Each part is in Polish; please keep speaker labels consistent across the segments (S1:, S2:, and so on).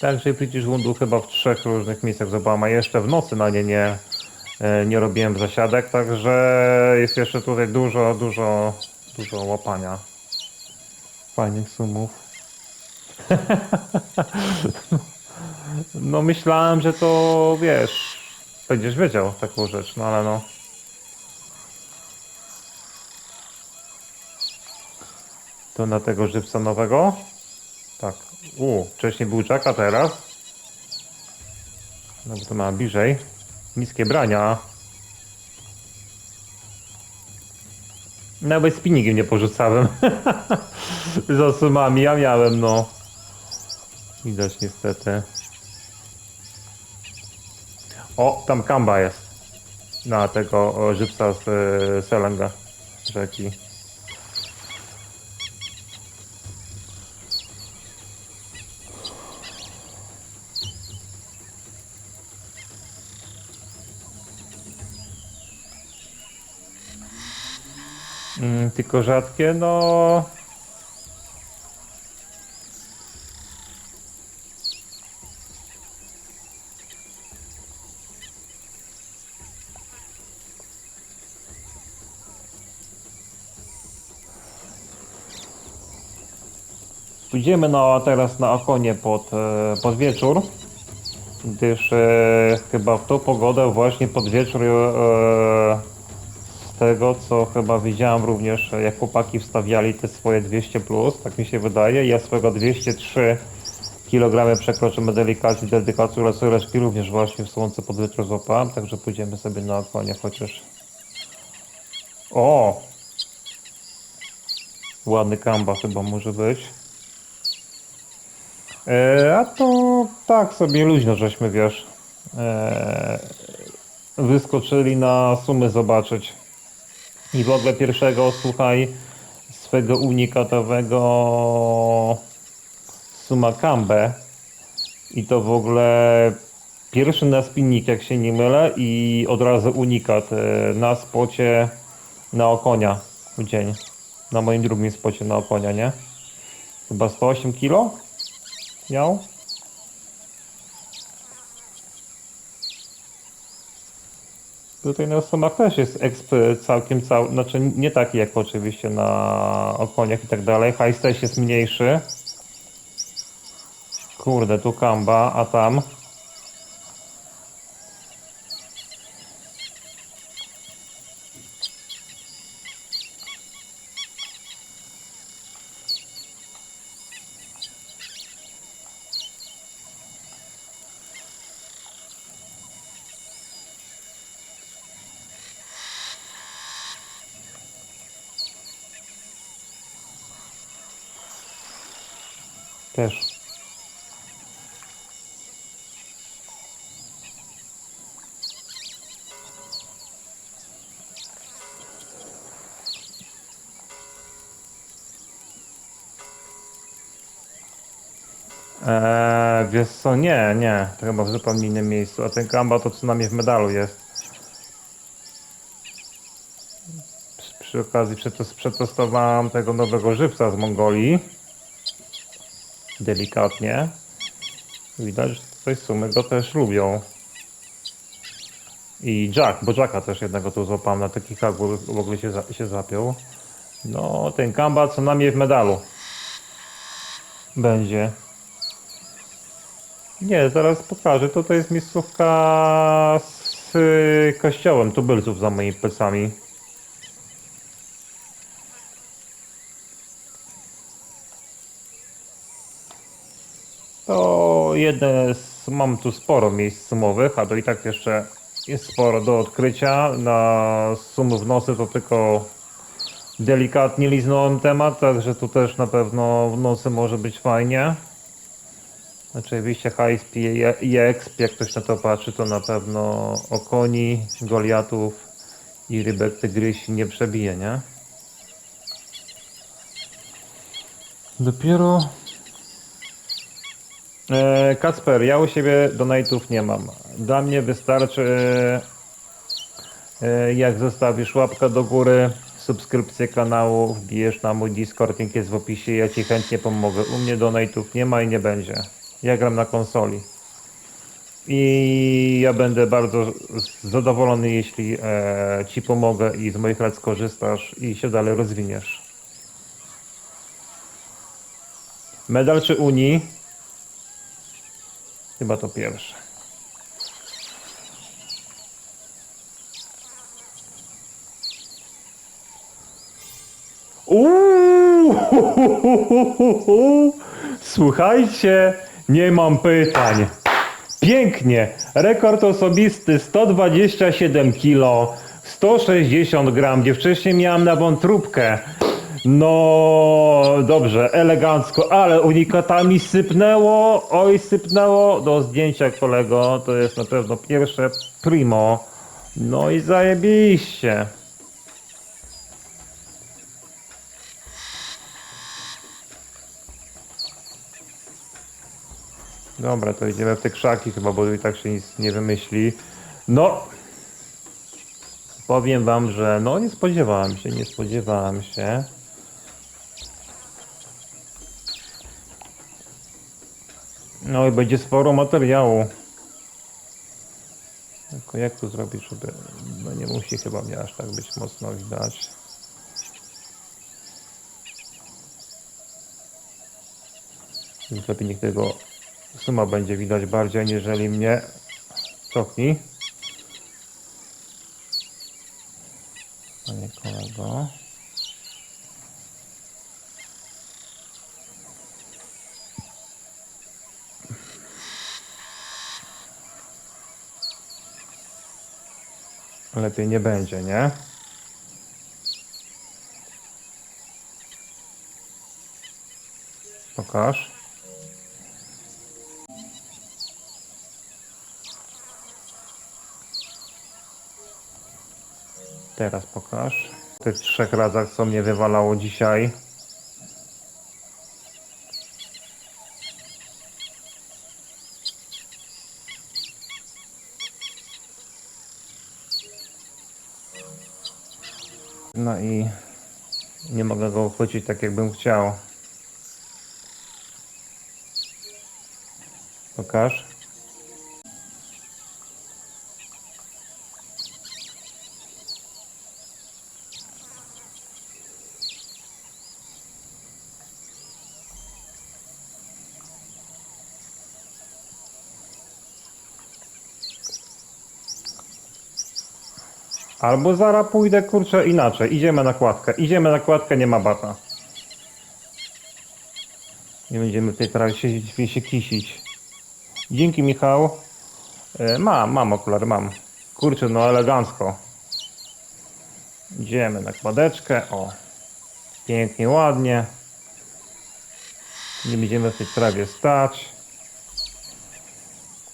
S1: Także przecież łundu chyba w trzech różnych miejscach złapałem, a jeszcze w nocy na nie nie, e, nie robiłem zasiadek, także jest jeszcze tutaj dużo, dużo, dużo łapania. Fajnych sumów. No myślałem, że to wiesz, będziesz wiedział taką rzecz, no ale no. To na tego żywca nowego? Tak. U, wcześniej był Jack, a teraz? No bo to ma bliżej. Niskie brania. Nawet spinningiem nie porzucałem. Za sumami ja miałem, no. Widać niestety. O, tam kamba jest. Na tego żywca z e, Selenga rzeki. Mm, tylko rzadkie, no. Pójdziemy na, teraz na Akonie pod, e, pod wieczór, gdyż e, chyba w tą pogodę właśnie pod wieczór e, tego co chyba widziałem również jak chłopaki wstawiali te swoje 200 plus, tak mi się wydaje, ja swego 203 kg przekroczymy delikatnie, dedykacji reszki również właśnie w słońce pod wieczór złapałem, także pójdziemy sobie na Akonie chociaż. O! Ładny kamba chyba może być. E, a to tak sobie luźno żeśmy, wiesz, e, wyskoczyli na sumy zobaczyć. I w ogóle pierwszego, słuchaj, swego unikatowego suma kambę. I to w ogóle pierwszy na spinnik, jak się nie mylę, i od razu unikat e, na spocie na okonia w dzień. Na moim drugim spocie na okonia, nie? Chyba 108 kilo? miał. Tutaj na sumach też jest exp całkiem cał, znaczy nie taki jak oczywiście na okoniach i tak dalej. Hajs też jest mniejszy. Kurde, tu kamba, a tam. Też. Eee, wiesz co, nie, nie, to chyba w zupełnie innym miejscu, a ten kamba to co najmniej w medalu jest. Przy, przy okazji przetes- przetestowałem tego nowego żywca z Mongolii. Delikatnie. Widać, że tutaj sumy go też lubią. I Jack, bo Jacka też jednego tu złapałem na takich bo w ogóle się, się zapiął. No, ten kamba co najmniej w medalu. Będzie. Nie, zaraz pokażę. To to jest miejscówka z kościołem tubylców za moimi plecami. To jedne z, mam tu sporo miejsc sumowych, a to i tak jeszcze jest sporo do odkrycia. Na sumy w nosy to tylko delikatnie liznąłem temat, także tu też na pewno w nocy może być fajnie. Oczywiście HSP i EXP, jak ktoś na to patrzy, to na pewno okoni, goliatów i rybek tygrysi nie przebije, nie? Dopiero... E, Kacper, ja u siebie donate'ów nie mam. Dla mnie wystarczy e, jak zostawisz łapkę do góry, subskrypcję kanału, wbijesz na mój Discord, link jest w opisie, ja Ci chętnie pomogę. U mnie donate'ów nie ma i nie będzie. Ja gram na konsoli. I ja będę bardzo zadowolony, jeśli e, Ci pomogę i z moich rad skorzystasz i się dalej rozwiniesz. Medal czy Unii? Chyba to pierwsze. Uuu, Słuchajcie, nie mam pytań. Pięknie. Rekord osobisty 127 kg, 160 gram, gdzie wcześniej miałem na wątróbkę. No dobrze, elegancko, ale unikatami sypnęło, oj sypnęło do zdjęcia kolego, to jest na pewno pierwsze primo. No i zajebiście. Dobra, to idziemy w te krzaki chyba, bo i tak się nic nie wymyśli. No, powiem wam, że no nie spodziewałem się, nie spodziewałem się. No i będzie sporo materiału. Tylko jak to zrobić, żeby... No nie musi chyba mnie aż tak być mocno widać. Więc lepiej niech tego suma będzie widać bardziej, aniżeli mnie cofnij. Panie kolego. Lepiej nie będzie, nie? Pokaż. Teraz pokaż. W tych trzech razach, co mnie wywalało dzisiaj. No i nie mogę go uchwycić tak, jakbym chciał. Pokaż. Albo zara pójdę, kurczę, inaczej. Idziemy na kładkę. Idziemy na kładkę, nie ma bata. Nie będziemy w tej trawie siedzieć się kisić. Dzięki, Michał. E, mam, mam okulary, mam. Kurczę, no elegancko. Idziemy na kładeczkę. O. Pięknie, ładnie. Nie będziemy w tej trawie stać.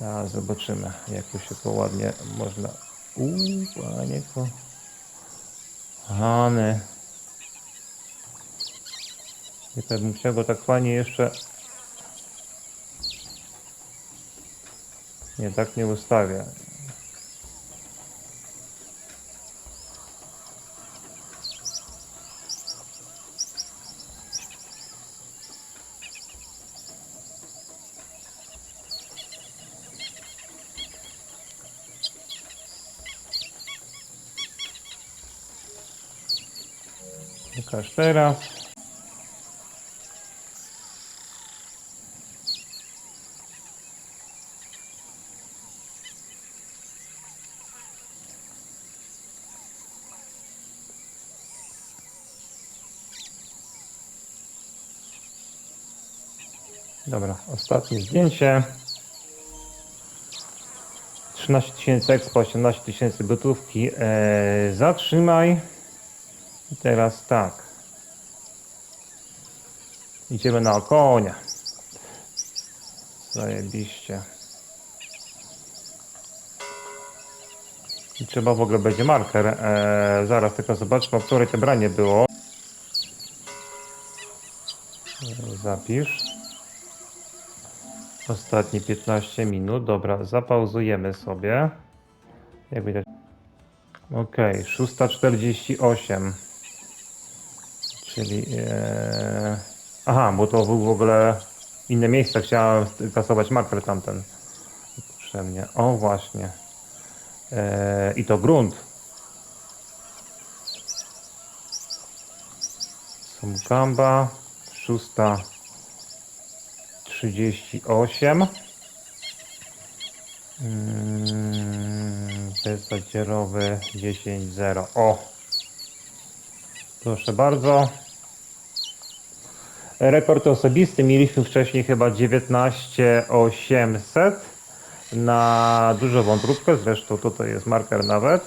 S1: No, zobaczymy, jak tu się to ładnie można Uuu, panie ko... Hany. Nie tak bym chciał go tak fajnie jeszcze... Nie, tak nie ustawię. Pokaż teraz. Dobra, ostatnie zdjęcie. 13 tysięcy expo, 18 tysięcy gotówki. Eee, zatrzymaj. I teraz tak. Idziemy na konia. Zajebiście. I trzeba w ogóle będzie marker. Eee, zaraz tylko zobaczmy, o której to branie było. Zapisz. Ostatnie 15 minut. Dobra, zapauzujemy sobie. Jak widać. Okej, 6.48. Czyli. E... Aha, bo to w ogóle inne miejsca. Chciałem kasować makro tamten. Potrzebnie. O, właśnie. E, I to grunt. Sumkamba. Szósta. 38. Mm, test zacierowy 10.0. O! Proszę bardzo. Rekord osobisty mieliśmy wcześniej chyba 19800 na dużą wątróbkę, zresztą tutaj jest marker nawet.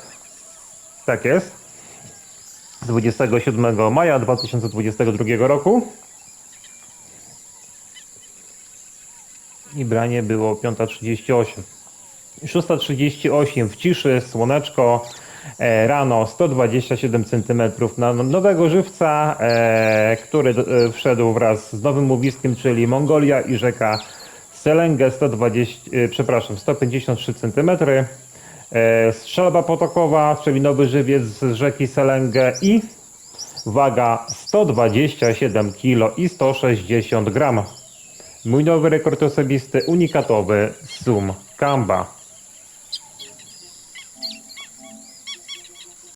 S1: Tak jest. 27 maja 2022 roku. I branie było 5.38. 6.38 w ciszy, słoneczko, rano 127 cm na nowego żywca, e, który e, wszedł wraz z nowym łowiskiem, czyli Mongolia i rzeka Selenge 120, e, przepraszam, 153 cm. E, strzelba potokowa, czyli nowy żywiec z rzeki Selenge i waga 127 kg i 160 gram. Mój nowy rekord osobisty, unikatowy Zoom Kamba.